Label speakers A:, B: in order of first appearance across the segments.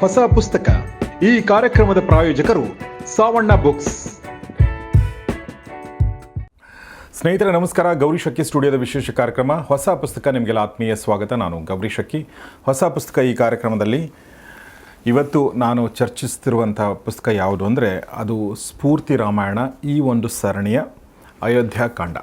A: ಹೊಸ ಪುಸ್ತಕ. ಈ ಕಾರ್ಯಕ್ರಮದ ಪ್ರಾಯೋಜಕರು ಸಾವಣ್ಣ ಬುಕ್ಸ್. ಸ್ನೇಹಿತರೆ, ನಮಸ್ಕಾರ. ಗೌರಿ ಶಕ್ಕಿ ಸ್ಟುಡಿಯೋದ ವಿಶೇಷ ಕಾರ್ಯಕ್ರಮ. ಹೊಸ ಪುಸ್ತಕ ನಿಮಗೆಲ್ಲ ಆತ್ಮೀಯ ಸ್ವಾಗತ. ನಾನು ಗೌರಿ ಶಕ್ಕಿ ಹೊಸ ಪುಸ್ತಕ ಈ ಕಾರ್ಯಕ್ರಮದಲ್ಲಿ ಇವತ್ತು ನಾನು ಚರ್ಚಿಸ್ತಿರುವಂಥ ಪುಸ್ತಕ ಯಾವುದು ಅಂದರೆ ಅದು ಸ್ಫೂರ್ತಿ ರಾಮಾಯಣ ಈ ಒಂದು ಸರಣಿಯ ಅಯೋಧ್ಯಾಕಾಂಡ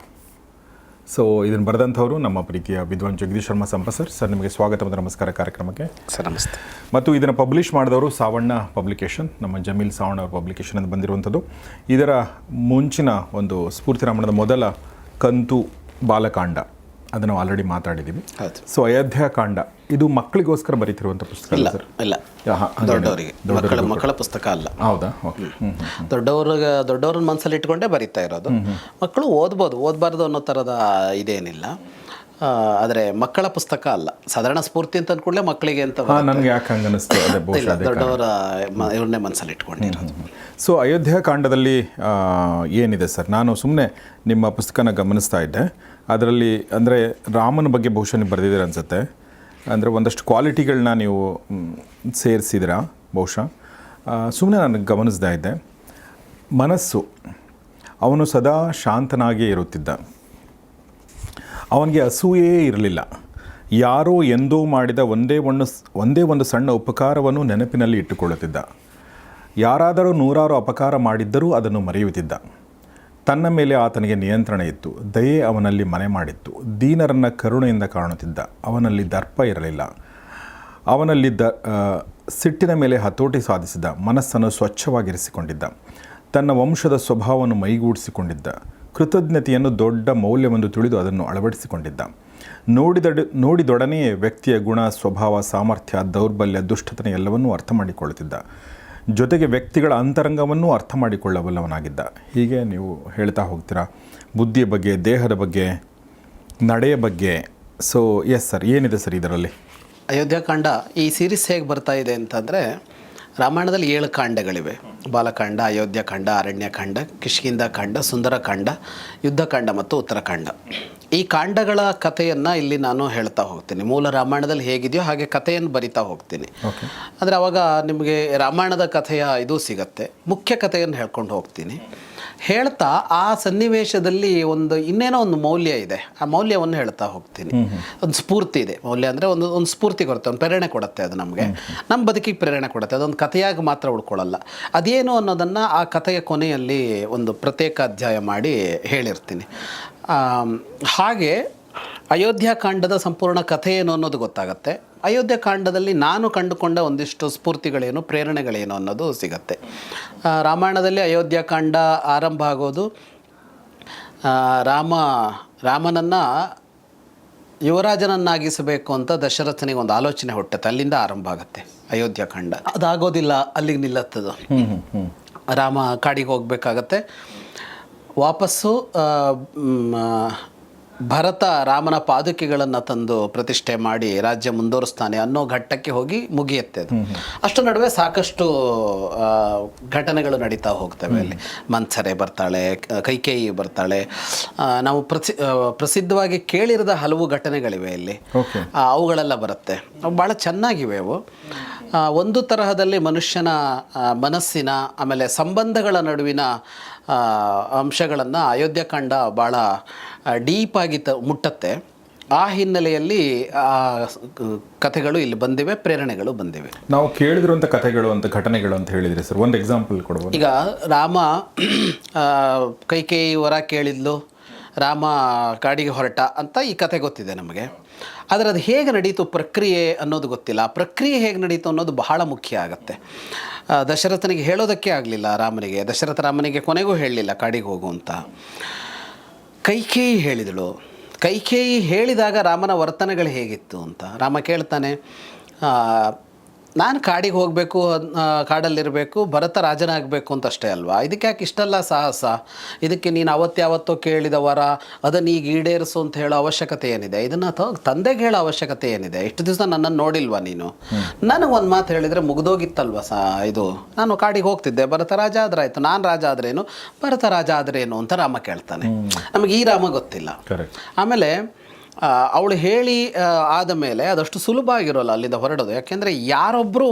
A: ಸೊ ಇದನ್ನು ಬರೆದಂಥವರು ನಮ್ಮ ಪ್ರೀತಿಯ ವಿದ್ವಾನ್ ಜಗದೀಶ್ ಶರ್ಮಾ ಸಂಪ ಸರ್. ಸರ್ ನಿಮಗೆ ಸ್ವಾಗತ ಮತ್ತು ನಮಸ್ಕಾರ ಕಾರ್ಯಕ್ರಮಕ್ಕೆ.
B: ಸರ್ ನಮಸ್ತೆ.
A: ಮತ್ತು ಇದನ್ನು ಪಬ್ಲಿಷ್ ಮಾಡಿದವರು ಸಾವಣ್ಣ ಪಬ್ಲಿಕೇಶನ್ ನಮ್ಮ ಜಮೀಲ್ ಸಾವಣ್ಣ ಅವ್ರ ಪಬ್ಲಿಕೇಶನ್ ಅಂತ ಬಂದಿರುವಂಥದ್ದು. ಇದರ ಮುಂಚಿನ ಒಂದು ಸ್ಫೂರ್ತಿ ರಾಮಣದ ಮೊದಲ ಕಂತು ಬಾಲಕಾಂಡ. ಅದನ್ನು ಆಲ್ರೆಡಿ ಮಾತಾಡಿದ್ದೀವಿ ಸೊ ಅಯೋಧ್ಯ ಕಾಂಡ ಇದು ಮಕ್ಕಳಿಗೋಸ್ಕರ ಬರೀತಿರುವಂಥ ಪುಸ್ತಕ
B: ಇಲ್ಲ ಇಲ್ಲ. ದೊಡ್ಡವರಿಗೆ. ಮಕ್ಕಳ ಮಕ್ಕಳ ಪುಸ್ತಕ ಅಲ್ಲ.
A: ಹೌದಾ?
B: ದೊಡ್ಡವ್ರಿಗೆ ದೊಡ್ಡವ್ರನ್ನ ಮನಸ್ಸಲ್ಲಿ ಇಟ್ಕೊಂಡೇ ಬರೀತಾ ಇರೋದು. ಮಕ್ಕಳು ಓದ್ಬೋದು. ಓದಬಾರ್ದು ಅನ್ನೋ ಥರದ ಇದೇನಿಲ್ಲ. ಆದರೆ ಮಕ್ಕಳ ಪುಸ್ತಕ ಅಲ್ಲ. ಸಾಧಾರಣ ಸ್ಫೂರ್ತಿ ಅಂತ ಅಂದ್ಕೂಡಲೇ ಮಕ್ಕಳಿಗೆ ಅಂತ
A: ನನಗೆ ಯಾಕೆ ಹಂಗೆ ಅನ್ನಿಸ್ತು ಅದೇ ಬಹುಶಃ
B: ದೊಡ್ಡವರ ಇವ್ರನ್ನೇ ಮನಸ್ಸಲ್ಲಿ ಇಟ್ಕೊಂಡಿರೋದು.
A: ಸೊ ಅಯೋಧ್ಯಾ ಕಾಂಡದಲ್ಲಿ ಏನಿದೆ ಸರ್? ನಾನು ಸುಮ್ಮನೆ ನಿಮ್ಮ ಪುಸ್ತಕನ ಗಮನಿಸ್ತಾ ಇದ್ದೆ. ಅದರಲ್ಲಿ ಅಂದರೆ ರಾಮನ ಬಗ್ಗೆ ಬಹುಶಃ ನೀವು ಬರೆದಿದ್ದೀರ ಅನಿಸುತ್ತೆ. ಅಂದರೆ ಒಂದಷ್ಟು ಕ್ವಾಲಿಟಿಗಳನ್ನ ನೀವು ಸೇರಿಸಿದಿರಾ ಬಹುಶಃ. ಸುಮ್ಮನೆ ನಾನು ಗಮನಿಸ್ತಾ ಇದ್ದೆ. ಮನಸ್ಸು ಅವನು ಸದಾ ಶಾಂತನಾಗಿಯೇ ಇರುತ್ತಿದ್ದ. ಅವನಿಗೆ ಅಸೂಯೇ ಇರಲಿಲ್ಲ. ಯಾರೋ ಎಂದೋ ಮಾಡಿದ ಒಂದೇ ಒಂದು ಒಂದೇ ಒಂದು ಸಣ್ಣ ಉಪಕಾರವನ್ನು ನೆನಪಿನಲ್ಲಿ ಇಟ್ಟುಕೊಳ್ಳುತ್ತಿದ್ದ. ಯಾರಾದರೂ ನೂರಾರು ಅಪಕಾರ ಮಾಡಿದ್ದರೂ ಅದನ್ನು ಮರೆಯುತ್ತಿದ್ದ. ತನ್ನ ಮೇಲೆ ಆತನಿಗೆ ನಿಯಂತ್ರಣ ಇತ್ತು. ದಯೆ ಅವನಲ್ಲಿ ಮನೆ ಮಾಡಿತ್ತು. ದೀನರನ್ನು ಕರುಣೆಯಿಂದ ಕಾಣುತ್ತಿದ್ದ. ಅವನಲ್ಲಿ ದರ್ಪ ಇರಲಿಲ್ಲ. ಅವನಲ್ಲಿ ದ ಸಿಟ್ಟಿನ ಮೇಲೆ ಹತೋಟಿ ಸಾಧಿಸಿದ. ಮನಸ್ಸನ್ನು ಸ್ವಚ್ಛವಾಗಿರಿಸಿಕೊಂಡಿದ್ದ. ತನ್ನ ವಂಶದ ಸ್ವಭಾವವನ್ನು ಮೈಗೂಡಿಸಿಕೊಂಡಿದ್ದ. ಕೃತಜ್ಞತೆಯನ್ನು ದೊಡ್ಡ ಮೌಲ್ಯವೆಂದು ತಿಳಿದು ಅದನ್ನು ಅಳವಡಿಸಿಕೊಂಡಿದ್ದ. ನೋಡಿದಡ, ನೋಡಿದೊಡನೆಯೇ ವ್ಯಕ್ತಿಯ ಗುಣ, ಸ್ವಭಾವ, ಸಾಮರ್ಥ್ಯ, ದೌರ್ಬಲ್ಯ, ದುಷ್ಟತನ ಎಲ್ಲವನ್ನೂ ಅರ್ಥ ಮಾಡಿಕೊಳ್ಳುತ್ತಿದ್ದ. ಜೊತೆಗೆ ವ್ಯಕ್ತಿಗಳ ಅಂತರಂಗವನ್ನೂ ಅರ್ಥ ಮಾಡಿಕೊಳ್ಳಬಲ್ಲವನಾಗಿದ್ದ. ಹೀಗೆ ನೀವು ಹೇಳ್ತಾ ಹೋಗ್ತೀರಾ? ಬುದ್ಧಿಯ ಬಗ್ಗೆ, ದೇಹದ ಬಗ್ಗೆ, ನಡೆಯ ಬಗ್ಗೆ. ಸೊ ಎಸ್ ಸರ್ ಏನಿದೆ ಸರ್ ಇದರಲ್ಲಿ?
B: ಅಯೋಧ್ಯಾಕಾಂಡ ಈ ಸೀರೀಸ್ ಹೇಗೆ ಬರ್ತಾ ಇದೆ ಅಂತಂದರೆ ರಾಮಾಯಣದಲ್ಲಿ ಏಳು ಕಾಂಡಗಳಿವೆ. ಬಾಲಕಾಂಡ ಅಯೋಧ್ಯಕಾಂಡ ಅರಣ್ಯಕಾಂಡ ಕಿಷ್ಕಿಂದ ಕಾಂಡ ಸುಂದರಕಾಂಡ ಯುದ್ಧಕಾಂಡ ಮತ್ತು ಉತ್ತರಕಾಂಡ ಈ ಕಾಂಡಗಳ ಕಥೆಯನ್ನು ಇಲ್ಲಿ ನಾನು ಹೇಳ್ತಾ ಹೋಗ್ತೀನಿ. ಮೂಲ ರಾಮಾಯಣದಲ್ಲಿ ಹೇಗಿದೆಯೋ ಹಾಗೆ ಕಥೆಯನ್ನು ಬರಿತಾ ಹೋಗ್ತೀನಿ. ಅಂದರೆ ಅವಾಗ ನಿಮಗೆ ರಾಮಾಯಣದ ಕಥೆಯ ಇದು ಸಿಗತ್ತೆ. ಮುಖ್ಯ ಕಥೆಯನ್ನು ಹೇಳ್ಕೊಂಡು ಹೋಗ್ತೀನಿ. ಹೇಳ್ತಾ ಆ ಸನ್ನಿವೇಶದಲ್ಲಿ ಒಂದು ಇನ್ನೇನೋ ಒಂದು ಮೌಲ್ಯ ಇದೆ. ಆ ಮೌಲ್ಯವನ್ನು ಹೇಳ್ತಾ ಹೋಗ್ತೀನಿ. ಒಂದು ಸ್ಫೂರ್ತಿ ಇದೆ. ಮೌಲ್ಯ ಅಂದರೆ ಒಂದು ಒಂದು ಸ್ಫೂರ್ತಿ ಕೊಡುತ್ತೆ ಒಂದು ಪ್ರೇರಣೆ ಕೊಡುತ್ತೆ ಅದು ನಮಗೆ. ನಮ್ಮ ಬದುಕಿಗೆ ಪ್ರೇರಣೆ ಕೊಡುತ್ತೆ ಅದೊಂದು ಕಥೆಯಾಗಿ ಮಾತ್ರ ಉಳ್ಕೊಳ್ಳಲ್ಲ. ಅದೇನು ಅನ್ನೋದನ್ನು ಆ ಕಥೆಯ ಕೊನೆಯಲ್ಲಿ ಒಂದು ಪ್ರತ್ಯೇಕ ಅಧ್ಯಾಯ ಮಾಡಿ ಹೇಳಿರ್ತೀನಿ. ಹಾಗೆ ಅಯೋಧ್ಯಾಕಾಂಡದ ಸಂಪೂರ್ಣ ಕಥೆ ಏನು ಅನ್ನೋದು ಗೊತ್ತಾಗತ್ತೆ. ಅಯೋಧ್ಯಕಾಂಡದಲ್ಲಿ ನಾನು ಕಂಡುಕೊಂಡ ಒಂದಿಷ್ಟು ಸ್ಫೂರ್ತಿಗಳೇನು ಪ್ರೇರಣೆಗಳೇನು ಅನ್ನೋದು ಸಿಗತ್ತೆ. ರಾಮಾಯಣದಲ್ಲಿ ಅಯೋಧ್ಯ ಕಾಂಡ ಆರಂಭ ಆಗೋದು ರಾಮ ರಾಮನನ್ನು ಯುವರಾಜನನ್ನಾಗಿಸಬೇಕು ಅಂತ ದಶರಥನಿಗೆ ಒಂದು ಆಲೋಚನೆ ಹುಟ್ಟುತ್ತೆ. ಅಲ್ಲಿಂದ ಆರಂಭ ಆಗುತ್ತೆ ಅಯೋಧ್ಯ ಕಾಂಡ. ಅದಾಗೋದಿಲ್ಲ ಅಲ್ಲಿಗೆ ನಿಲ್ಲತ್ತದು. ರಾಮ ಕಾಡಿಗೆ ಹೋಗಬೇಕಾಗತ್ತೆ. ವಾಪಸ್ಸು ಭರತ ರಾಮನ ಪಾದುಕೆಗಳನ್ನು ತಂದು ಪ್ರತಿಷ್ಠೆ ಮಾಡಿ ರಾಜ್ಯ ಮುಂದುವರಿಸ್ತಾನೆ ಅನ್ನೋ ಘಟ್ಟಕ್ಕೆ ಹೋಗಿ ಮುಗಿಯುತ್ತೆ ಅದು. ಅಷ್ಟು ನಡುವೆ ಸಾಕಷ್ಟು ಘಟನೆಗಳು ನಡೀತಾ ಹೋಗ್ತವೆ ಅಲ್ಲಿ. ಮಂಥರೆ ಬರ್ತಾಳೆ ಕೈಕೇಯಿ ಬರ್ತಾಳೆ. ನಾವು ಪ್ರಸಿ ಪ್ರಸಿದ್ಧವಾಗಿ ಕೇಳಿರದ ಹಲವು ಘಟನೆಗಳಿವೆ ಇಲ್ಲಿ. ಅವುಗಳೆಲ್ಲ ಬರುತ್ತೆ. ಭಾಳ ಚೆನ್ನಾಗಿವೆ ಅವು. ಒಂದು ತರಹದಲ್ಲಿ ಮನುಷ್ಯನ ಮನಸ್ಸಿನ ಆಮೇಲೆ ಸಂಬಂಧಗಳ ನಡುವಿನ ಅಂಶಗಳನ್ನು ಅಯೋಧ್ಯಕಾಂಡ ಭಾಳ ಡೀಪಾಗಿ ತ ಮುಟ್ಟತ್ತೆ. ಆ ಹಿನ್ನೆಲೆಯಲ್ಲಿ ಆ ಕಥೆಗಳು ಇಲ್ಲಿ ಬಂದಿವೆ ಪ್ರೇರಣೆಗಳು ಬಂದಿವೆ.
A: ನಾವು ಕೇಳಿದಿರುವಂಥ ಕಥೆಗಳು ಅಂತ ಘಟನೆಗಳು ಅಂತ ಹೇಳಿದರೆ ಸರ್ ಒಂದು ಎಕ್ಸಾಂಪಲ್ ಕೊಡ್ಬೋದು?
B: ಈಗ ರಾಮ ಕೈಕೇಯಿ ವರ ಕೇಳಿದ್ಲು. ರಾಮ ಕಾಡಿಗೆ ಹೊರಟ ಅಂತ ಈ ಕತೆ ಗೊತ್ತಿದೆ ನಮಗೆ. ಆದರೆ ಅದು ಹೇಗೆ ನಡೀತು ಪ್ರಕ್ರಿಯೆ ಅನ್ನೋದು ಗೊತ್ತಿಲ್ಲ. ಪ್ರಕ್ರಿಯೆ ಹೇಗೆ ನಡೀತು ಅನ್ನೋದು ಬಹಳ ಮುಖ್ಯ ಆಗುತ್ತೆ. ದಶರಥನಿಗೆ ಹೇಳೋದಕ್ಕೆ ಆಗಲಿಲ್ಲ ರಾಮನಿಗೆ. ದಶರಥ ರಾಮನಿಗೆ ಕೊನೆಗೂ ಹೇಳಲಿಲ್ಲ ಕಾಡಿಗೆ ಹೋಗು ಅಂತ. ಕೈಕೇಯಿ ಹೇಳಿದಳು. ಕೈಕೇಯಿ ಹೇಳಿದಾಗ ರಾಮನ ವರ್ತನೆಗಳು ಹೇಗಿತ್ತು ಅಂತ. ರಾಮ ಕೇಳ್ತಾನೆ ನಾನು ಕಾಡಿಗೆ ಹೋಗಬೇಕು ಕಾಡಲ್ಲಿರಬೇಕು ಭರತ ರಾಜನಾಗಬೇಕು ಅಂತ ಅಷ್ಟೇ ಅಲ್ವಾ? ಇದಕ್ಕೆ ಯಾಕೆ ಇಷ್ಟಲ್ಲ ಸಾಹಸ? ಇದಕ್ಕೆ ನೀನು ಅವತ್ತಾವತ್ತೋ ಕೇಳಿದ ವರ ಅದನ್ನು ಈಗ ಈಡೇರಿಸು ಅಂತ ಹೇಳೋ ಅವಶ್ಯಕತೆ ಏನಿದೆ? ಇದನ್ನು ತಂದೆಗೆ ಹೇಳೋ ಅವಶ್ಯಕತೆ ಏನಿದೆ? ಇಷ್ಟು ದಿವಸ ನನ್ನನ್ನು ನೋಡಿಲ್ವಾ ನೀನು? ನನಗೆ ಒಂದು ಮಾತು ಹೇಳಿದರೆ ಮುಗಿದೋಗಿತ್ತಲ್ವ ಸಾ ಇದು? ನಾನು ಕಾಡಿಗೆ ಹೋಗ್ತಿದ್ದೆ ಭರತ ರಾಜ ಆದ್ರಾಯ್ತು. ನಾನು ರಾಜ ಆದ್ರೇನು? ಭರತ ರಾಜ ಆದ್ರೇನು ಅಂತ ರಾಮ ಕೇಳ್ತಾನೆ. ನಮಗೆ ಈ ರಾಮ ಗೊತ್ತಿಲ್ಲ. ಆಮೇಲೆ ಅವಳು ಹೇಳಿ ಆದ ಮೇಲೆ ಅದಷ್ಟು ಸುಲಭ ಆಗಿರೋಲ್ಲ ಅಲ್ಲಿಂದ ಹೊರಡೋದು. ಯಾಕೆಂದರೆ ಯಾರೊಬ್ಬರು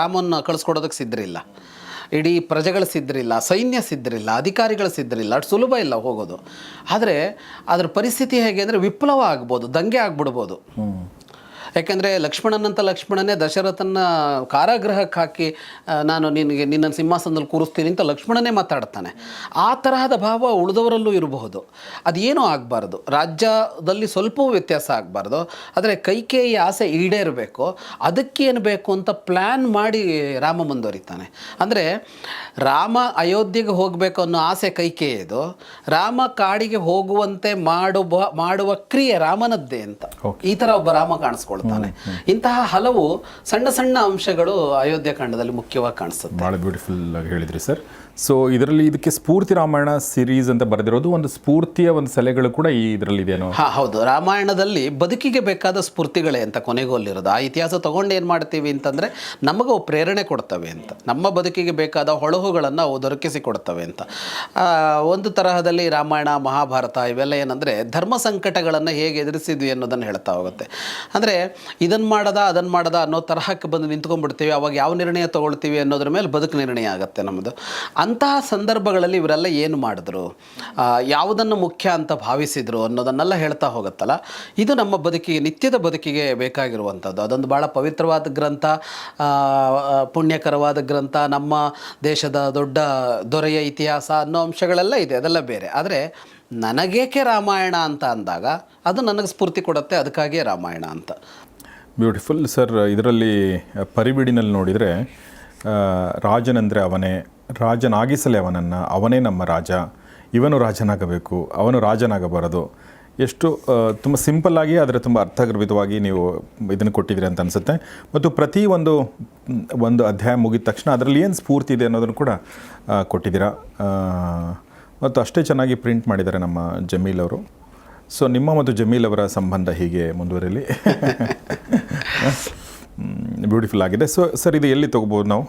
B: ರಾಮನ್ನ ಕಳಿಸ್ಕೊಡೋದಕ್ಕೆ ಸಿದ್ಧರಿಲ್ಲ. ಇಡೀ ಪ್ರಜೆಗಳು ಸಿದ್ಧರಿಲ್ಲ, ಸೈನ್ಯ ಸಿದ್ಧರಿಲ್ಲ, ಅಧಿಕಾರಿಗಳು ಸಿದ್ಧರಿಲ್ಲ, ಅಷ್ಟು ಸುಲಭ ಇಲ್ಲ ಹೋಗೋದು. ಆದರೆ ಅದರ ಪರಿಸ್ಥಿತಿ ಹೇಗೆ ಅಂದರೆ ವಿಪ್ಲವ ಆಗ್ಬೋದು, ದಂಗೆ ಆಗ್ಬಿಡ್ಬೋದು. ಯಾಕೆಂದರೆ ಲಕ್ಷ್ಮಣನಂತ ಲಕ್ಷ್ಮಣನೇ ದಶರಥನ ಕಾರಾಗೃಹಕ್ಕೆ ಹಾಕಿ ನಾನು ನಿನಗೆ ನಿನ್ನನ್ನು ಸಿಂಹಾಸನದಲ್ಲಿ ಕೂರಿಸ್ತೀನಿ ಅಂತ ಲಕ್ಷ್ಮಣನೇ ಮಾತಾಡ್ತಾನೆ. ಆ ತರಹದ ಭಾವ ಉಳಿದವರಲ್ಲೂ ಇರಬಹುದು. ಅದೇನೂ ಆಗಬಾರ್ದು. ರಾಜ್ಯದಲ್ಲಿ ಸ್ವಲ್ಪವೂ ವ್ಯತ್ಯಾಸ ಆಗಬಾರ್ದು. ಆದರೆ ಕೈಕೇಯಿ ಆಸೆ ಈಡೇರಬೇಕು. ಅದಕ್ಕೇನು ಬೇಕು ಅಂತ ಪ್ಲ್ಯಾನ್ ಮಾಡಿ ರಾಮ ಮುಂದುವರಿತಾನೆ. ಅಂದರೆ ರಾಮ ಅಯೋಧ್ಯೆಗೆ ಹೋಗಬೇಕು ಅನ್ನೋ ಆಸೆ ಕೈಕೇಯಿದು. ರಾಮ ಕಾಡಿಗೆ ಹೋಗುವಂತೆ ಮಾಡುವ ಮಾಡುವ ಕ್ರಿಯೆ ರಾಮನದ್ದೇ ಅಂತ. ಈ ಥರ ಒಬ್ಬ ರಾಮ ಕಾಣಿಸ್ಕೊಳ್ತಾನೆ ಇಂತಹ ಹಲವು ಸಣ್ಣ ಸಣ್ಣ ಅಂಶಗಳು ಅಯೋಧ್ಯ ಕಾಂಡದಲ್ಲಿ ಮುಖ್ಯವಾಗಿ ಕಾಣಿಸುತ್ತೆ.
A: ಭಾಳ ಬ್ಯೂಟಿಫುಲ್ ಆಗಿ ಹೇಳಿದ್ರಿ ಸರ್. ಸೊ ಇದರಲ್ಲಿ ಇದಕ್ಕೆ ಸ್ಫೂರ್ತಿ ರಾಮಾಯಣ ಸಿರೀಸ್ ಅಂತ ಬರೆದಿರೋದು ಒಂದು ಸ್ಫೂರ್ತಿಯ ಒಂದು ಸೆಲೆಗಳು ಕೂಡ ಈ ಇದರಲ್ಲಿ ಇದೆಯೋ
B: ಹಾ ಹೌದು. ರಾಮಾಯಣದಲ್ಲಿ ಬದುಕಿಗೆ ಬೇಕಾದ ಸ್ಫೂರ್ತಿಗಳೇ ಅಂತ ಕೊನೆಗೂ ಅಲ್ಲಿರೋದು. ಆ ಇತಿಹಾಸ ತಗೊಂಡು ಏನು ಮಾಡ್ತೀವಿ ಅಂತಂದರೆ ನಮಗೂ ಪ್ರೇರಣೆ ಕೊಡ್ತವೆ ಅಂತ. ನಮ್ಮ ಬದುಕಿಗೆ ಬೇಕಾದ ಹೊಳಹುಗಳನ್ನು ಅವು ದೊರಕಿಸಿ ಕೊಡ್ತವೆ ಅಂತ. ಒಂದು ತರಹದಲ್ಲಿ ರಾಮಾಯಣ ಮಹಾಭಾರತ ಇವೆಲ್ಲ ಏನಂದರೆ ಧರ್ಮ ಸಂಕಟಗಳನ್ನು ಹೇಗೆ ಎದುರಿಸಿದ್ವಿ ಅನ್ನೋದನ್ನು ಹೇಳ್ತಾ ಹೋಗುತ್ತೆ. ಅಂದರೆ ಇದನ್ನು ಮಾಡದ ಅದನ್ನು ಮಾಡದ ಅನ್ನೋ ತರಹಕ್ಕೆ ಬಂದು ನಿಂತ್ಕೊಂಡ್ಬಿಡ್ತೀವಿ, ಅವಾಗ ಯಾವ ನಿರ್ಣಯ ತೊಗೊಳ್ತೀವಿ ಅನ್ನೋದ್ರ ಮೇಲೆ ಬದುಕು ನಿರ್ಣಯ ಆಗುತ್ತೆ ನಮ್ಮದು ಅಂತಹ ಸಂದರ್ಭಗಳಲ್ಲಿ ಇವರೆಲ್ಲ ಏನು ಮಾಡಿದ್ರು? ಯಾವುದನ್ನು ಮುಖ್ಯ ಅಂತ ಭಾವಿಸಿದ್ರು ಅನ್ನೋದನ್ನೆಲ್ಲ ಹೇಳ್ತಾ ಹೋಗುತ್ತಲ್ಲ? ಇದು ನಮ್ಮ ಬದುಕಿಗೆ, ನಿತ್ಯದ ಬದುಕಿಗೆ ಬೇಕಾಗಿರುವಂಥದ್ದು. ಅದೊಂದು ಭಾಳ ಪವಿತ್ರವಾದ ಗ್ರಂಥ ಪುಣ್ಯಕರವಾದ ಗ್ರಂಥ, ನಮ್ಮ ದೇಶದ ದೊಡ್ಡ ದೊರೆಯ ಇತಿಹಾಸ ಅನ್ನೋ ಅಂಶಗಳೆಲ್ಲ ಇದೆ, ಅದೆಲ್ಲ ಬೇರೆ. ಆದರೆ ನನಗೇಕೆ ರಾಮಾಯಣ ಅಂತ ಅಂದಾಗ ಅದು ನನಗೆ ಸ್ಫೂರ್ತಿ ಕೊಡುತ್ತೆ ಅದಕ್ಕಾಗಿಯೇ ರಾಮಾಯಣ ಅಂತ.
A: ಬ್ಯೂಟಿಫುಲ್ ಸರ್ ಇದರಲ್ಲಿ ಪರಿಬಿಡಿನಲ್ಲಿ ನೋಡಿದರೆ ರಾಜನಂದರೆ ಅವನೇ, ರಾಜನಾಗಿಸಲೇ ಅವನನ್ನು, ಅವನೇ ನಮ್ಮ ರಾಜ, ಇವನು ರಾಜನಾಗಬೇಕು, ಅವನು ರಾಜನಾಗಬಾರದು. ಎಷ್ಟು ತುಂಬ ಸಿಂಪಲ್ಲಾಗಿ ಆದರೆ ತುಂಬ ಅರ್ಥಗರ್ಭಿತವಾಗಿ ನೀವು ಇದನ್ನು ಕೊಟ್ಟಿದ್ದೀರಿ ಅಂತ ಅನಿಸುತ್ತೆ. ಮತ್ತು ಪ್ರತಿ ಒಂದು ಒಂದು ಅಧ್ಯಾಯ ಮುಗಿದ ತಕ್ಷಣ ಅದರಲ್ಲಿ ಏನು ಸ್ಫೂರ್ತಿ ಇದೆ ಅನ್ನೋದನ್ನು ಕೂಡ ಕೊಟ್ಟಿದ್ದೀರಾ. ಮತ್ತು ಅಷ್ಟೇ ಚೆನ್ನಾಗಿ ಪ್ರಿಂಟ್ ಮಾಡಿದ್ದಾರೆ ನಮ್ಮ ಜಮೀಲ್ ಅವರು. ಸೊ ನಿಮ್ಮ ಮತ್ತು ಜಮೀಲ್ ಅವರ ಸಂಬಂಧ ಹೀಗೆ ಮುಂದುವರಿಲಿ? ಬ್ಯೂಟಿಫುಲ್ ಆಗಿದೆ. ಸೊ ಸರ್ ಇದು ಎಲ್ಲಿ ತಗೋಬೋದು ನಾವು?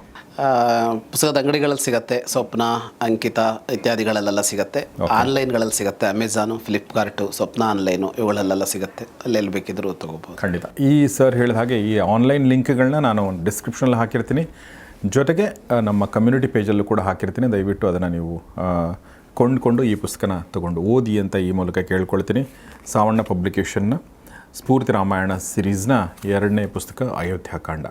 B: ಪುಸ್ತಕದ ಅಂಗಡಿಗಳಲ್ಲಿ ಸಿಗುತ್ತೆ ಸ್ವಪ್ನ ಅಂಕಿತ ಇತ್ಯಾದಿಗಳಲ್ಲೆಲ್ಲ ಸಿಗುತ್ತೆ. ಆನ್ಲೈನ್ಗಳಲ್ಲಿ ಸಿಗುತ್ತೆ ಅಮೆಝಾನು ಫ್ಲಿಪ್ಕಾರ್ಟು ಸ್ವಪ್ನ ಆನ್ಲೈನು ಇವುಗಳಲ್ಲೆಲ್ಲ ಸಿಗುತ್ತೆ. ಅಲ್ಲೆಲ್ಲಿ ಬೇಕಿದ್ರೂ ತೊಗೋಬೋದು
A: ಖಂಡಿತ. ಈ ಸರ್ ಹೇಳಿದ ಹಾಗೆ ಈ ಆನ್ಲೈನ್ ಲಿಂಕ್ಗಳನ್ನ ನಾನು ಡಿಸ್ಕ್ರಿಪ್ಷನಲ್ಲಿ ಹಾಕಿರ್ತೀನಿ. ಜೊತೆಗೆ ನಮ್ಮ ಕಮ್ಯುನಿಟಿ ಪೇಜಲ್ಲೂ ಕೂಡ ಹಾಕಿರ್ತೀನಿ. ದಯವಿಟ್ಟು ಅದನ್ನು ನೀವು ಕೊಂಡ್ಕೊಂಡು ಈ ಪುಸ್ತಕನ ತಗೊಂಡು ಓದಿ ಅಂತ ಈ ಮೂಲಕ ಕೇಳ್ಕೊಳ್ತೀನಿ. ಸಾವಣ್ಣ ಪಬ್ಲಿಕೇಷನ್ನ ಸ್ಫೂರ್ತಿ ರಾಮಾಯಣ ಸಿರೀಸ್ನ ಎರಡನೇ ಪುಸ್ತಕ ಅಯೋಧ್ಯಾಕಾಂಡ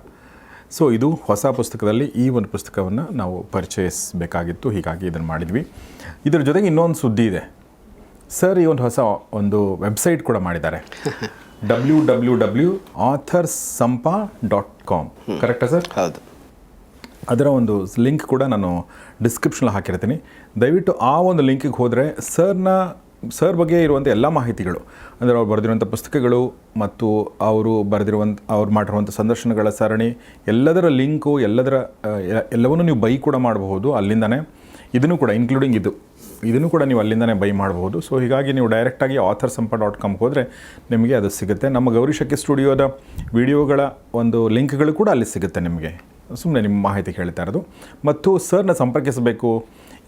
A: ಸೊ ಇದು ಹೊಸ ಪುಸ್ತಕದಲ್ಲಿ ಈ ಒಂದು ಪುಸ್ತಕವನ್ನು ನಾವು ಪರಿಚಯಿಸಬೇಕಾಗಿತ್ತು. ಹೀಗಾಗಿ ಇದನ್ನು ಮಾಡಿದ್ವಿ. ಇದರ ಜೊತೆಗೆ ಇನ್ನೊಂದು ಸುದ್ದಿ ಇದೆ. ಸರ್ ಈ ಒಂದು ಹೊಸ ಒಂದು ವೆಬ್ಸೈಟ್ ಕೂಡ ಮಾಡಿದ್ದಾರೆ. W W W authors Sampa dot com. ಕರೆಕ್ಟಾ ಸರ್?
B: ಹೌದು.
A: ಅದರ ಒಂದು ಲಿಂಕ್ ಕೂಡ ನಾನು ಡಿಸ್ಕ್ರಿಪ್ಷನಲ್ಲಿ ಹಾಕಿರ್ತೀನಿ. ದಯವಿಟ್ಟು ಆ ಒಂದು ಲಿಂಕಿಗೆ ಹೋದರೆ ಸರ್ನ, ಸರ್ ಬಗ್ಗೆ ಇರುವಂಥ ಎಲ್ಲ ಮಾಹಿತಿಗಳು, ಅಂದರೆ ಅವ್ರು ಬರೆದಿರುವಂಥ ಪುಸ್ತಕಗಳು ಮತ್ತು ಅವರು ಬರೆದಿರುವಂಥ ಅವ್ರು ಮಾಡಿರುವಂಥ ಸಂದರ್ಶನಗಳ ಸರಣಿ, ಎಲ್ಲದರ ಲಿಂಕು, ಎಲ್ಲದರ ಎಲ್ಲವನ್ನೂ ನೀವು ಬೈ ಕೂಡ ಮಾಡಬಹುದು ಅಲ್ಲಿಂದನೇ. ಇದನ್ನು ಕೂಡ ಇನ್ಕ್ಲೂಡಿಂಗ್ ಇದು. ಇದನ್ನು ಕೂಡ ನೀವು ಅಲ್ಲಿಂದನೇ ಬೈ ಮಾಡಬಹುದು. ಸೊ ಹೀಗಾಗಿ ನೀವು ಡೈರೆಕ್ಟಾಗಿ ಆಥರ್ ಸಂಪ ಡಾಟ್ ಕಾಮ್ಗೆ ಹೋದರೆ ನಿಮಗೆ ಅದು ಸಿಗುತ್ತೆ. ನಮ್ಮ ಗೌರಿ ಸ್ಟುಡಿಯೋದ ವಿಡಿಯೋಗಳ ಒಂದು ಲಿಂಕ್ಗಳು ಕೂಡ ಅಲ್ಲಿ ಸಿಗುತ್ತೆ ನಿಮಗೆ. ಸುಮ್ಮನೆ ನಿಮ್ಮ ಮಾಹಿತಿ ಹೇಳ್ತಾ ಇರೋದು. ಮತ್ತು ಸರ್ನ ಸಂಪರ್ಕಿಸಬೇಕು,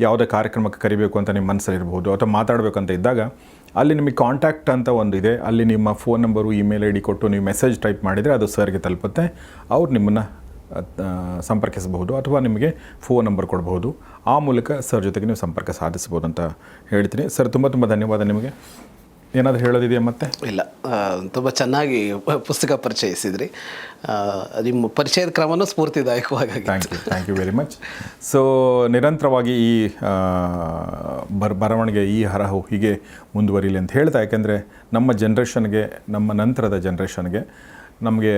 A: ಯಾವುದೇ ಕಾರ್ಯಕ್ರಮಕ್ಕೆ ಕರಿಬೇಕು ಅಂತ ನಿಮ್ಮ ಮನಸ್ಸಲ್ಲಿರ್ಬೋದು ಅಥವಾ ಮಾತಾಡಬೇಕು ಅಂತ ಇದ್ದಾಗ ಅಲ್ಲಿ ನಿಮಗೆ ಕಾಂಟ್ಯಾಕ್ಟ್ ಅಂತ ಒಂದು ಇದೆ. ಅಲ್ಲಿ ನಿಮ್ಮ phone number email I D ಕೊಟ್ಟು ನೀವು ಮೆಸೇಜ್ ಟೈಪ್ ಮಾಡಿದರೆ ಅದು ಸರ್ಗೆ ತಲುಪುತ್ತೆ. ಅವ್ರು ನಿಮ್ಮನ್ನು ಸಂಪರ್ಕಿಸಬಹುದು ಅಥವಾ ನಿಮಗೆ ಫೋನ್ ನಂಬರ್ ಕೊಡಬಹುದು. ಆ ಮೂಲಕ ಸರ್ ಜೊತೆಗೆ ನೀವು ಸಂಪರ್ಕ ಸಾಧಿಸಬಹುದು ಅಂತ ಹೇಳ್ತೀನಿ. ಸರ್, ತುಂಬ ತುಂಬ ಧನ್ಯವಾದ ನಿಮಗೆ. ಏನಾದರೂ ಹೇಳೋದಿದೆಯಾ ಮತ್ತೆ?
B: ಇಲ್ಲ ತುಂಬ ಚೆನ್ನಾಗಿ ಪುಸ್ತಕ ಪರಿಚಯಿಸಿದ್ರಿ. ನಿಮ್ಮ ಪರಿಚಯದ ಕ್ರಮನೂ ಸ್ಫೂರ್ತಿದಾಯಕವಾಗಿ
A: thank you thank you very much so ನಿರಂತರವಾಗಿ ಈ ಬರ್ ಬರವಣಿಗೆ ಈ ಹರಹು ಹೀಗೆ ಮುಂದುವರಿಲಿ ಅಂತ ಹೇಳ್ತಾ ಯಾಕೆಂದರೆ ನಮ್ಮ ಜನ್ರೇಷನ್ಗೆ ನಮ್ಮ ನಂತರದ ಜನ್ರೇಷನ್ಗೆ ನಮಗೆ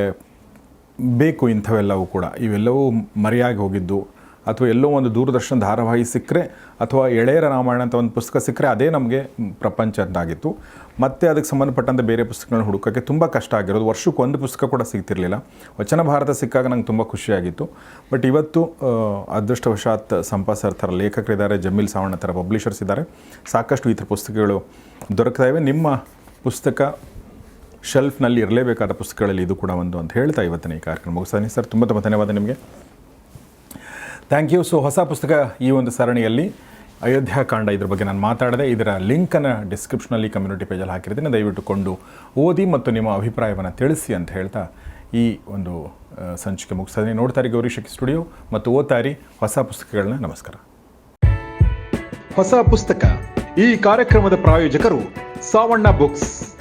A: ಬೇಕು ಇಂಥವೆಲ್ಲವೂ ಕೂಡ. ಇವೆಲ್ಲವೂ ಮರೆಯಾಗಿ ಹೋಗಿದ್ದು ಅಥವಾ ಎಲ್ಲೋ ಒಂದು ದೂರದರ್ಶನ ಧಾರಾವಾಹಿ ಸಿಕ್ಕರೆ ಅಥವಾ ಎಳೆಯರ ರಾಮಾಯಣ ಅಂತ ಒಂದು ಪುಸ್ತಕ ಸಿಕ್ಕರೆ ಅದೇ ನಮಗೆ ಪ್ರಪಂಚ ಅಂತಾಗಿತ್ತು. ಮತ್ತು ಅದಕ್ಕೆ ಸಂಬಂಧಪಟ್ಟಂತೆ ಬೇರೆ ಪುಸ್ತಕಗಳನ್ನ ಹುಡುಕೋಕ್ಕೆ ತುಂಬ ಕಷ್ಟ ಆಗಿರೋದು. ವರ್ಷಕ್ಕೆ ಒಂದು ಪುಸ್ತಕ ಕೂಡ ಸಿಗ್ತಿರಲಿಲ್ಲ. ವಚನ ಭಾರತ ಸಿಕ್ಕಾಗ ನಂಗೆ ತುಂಬ ಖುಷಿಯಾಗಿತ್ತು. ಬಟ್ ಇವತ್ತು ಅದೃಷ್ಟವಶಾತ್ ಸಂಪಾ ಸರ್ ಥರ ಲೇಖಕರಿದ್ದಾರೆ. ಜಮೀಲ್ ಸಾವಣ್ಣ ಥರ ಪಬ್ಲಿಷರ್ಸ್ ಇದ್ದಾರೆ. ಸಾಕಷ್ಟು ಈ ಥರ ಪುಸ್ತಕಗಳು ದೊರಕ್ತಾ ಇವೆ ನಿಮ್ಮ ಪುಸ್ತಕ ಶೆಲ್ಫ್ನಲ್ಲಿ ಇರಲೇಬೇಕಾದ ಪುಸ್ತಕಗಳಲ್ಲಿ ಇದು ಕೂಡ ಒಂದು ಅಂತ ಹೇಳ್ತಾ ಇವತ್ತಿನ ಈ ಕಾರ್ಯಕ್ರಮ ಮುಗಿಸ್ತಾನೆ ಸರ್. ತುಂಬ ತುಂಬ ಧನ್ಯವಾದ ನಿಮಗೆ. ಥ್ಯಾಂಕ್ ಯು ಸೊ ಹೊಸ ಪುಸ್ತಕ ಈ ಒಂದು ಸರಣಿಯಲ್ಲಿ ಅಯೋಧ್ಯಾಕಾಂಡ ಇದ್ರ ಬಗ್ಗೆ ನಾನು ಮಾತಾಡಿದೆ ಇದರ ಲಿಂಕನ್ನು ಡಿಸ್ಕ್ರಿಪ್ಷನಲ್ಲಿ ಕಮ್ಯುನಿಟಿ ಪೇಜಲ್ಲಿ ಹಾಕಿರ್ತೀನಿ. ದಯವಿಟ್ಟು ಕೊಂಡು ಓದಿ ಮತ್ತು ನಿಮ್ಮ ಅಭಿಪ್ರಾಯವನ್ನು ತಿಳಿಸಿ ಅಂತ ಹೇಳ್ತಾ ಈ ಒಂದು ಸಂಚಿಕೆ ಮುಗಿಸ್ತಾ ನೋಡ್ತಾರೆ ಗೌರಿ ಶಕ್ತಿ ಸ್ಟುಡಿಯೋ ಮತ್ತು ಓದ್ತಾರಿ ಹೊಸ ಪುಸ್ತಕಗಳನ್ನ. ನಮಸ್ಕಾರ.
C: ಹೊಸ ಪುಸ್ತಕ. ಈ ಕಾರ್ಯಕ್ರಮದ ಪ್ರಾಯೋಜಕರು ಸಾವಣ್ಣ ಬುಕ್ಸ್.